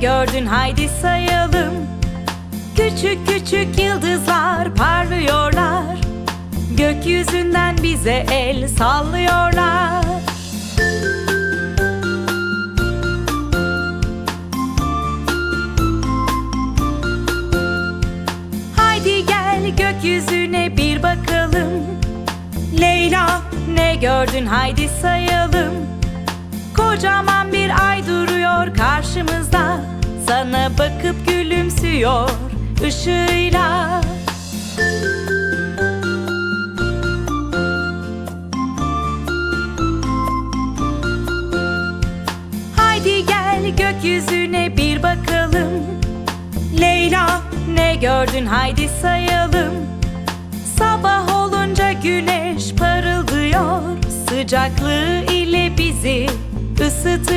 gördün? Haydi sayalım. Küçük küçük yıldızlar parlıyorlar. Gökyüzünden bize el sallıyorlar. Haydi gel gökyüzüne bir bakalım. Leyla ne gördün? Haydi sayalım. Kocaman bir ay duruyor karşımızda. Sana bakıp gülümsüyor ışığıyla. Haydi gel gökyüzüne bir bakalım. Leyla ne gördün? Haydi sayalım. Sabah olunca güneş parıldıyor. Sıcaklığı ile bizi ısıtıyor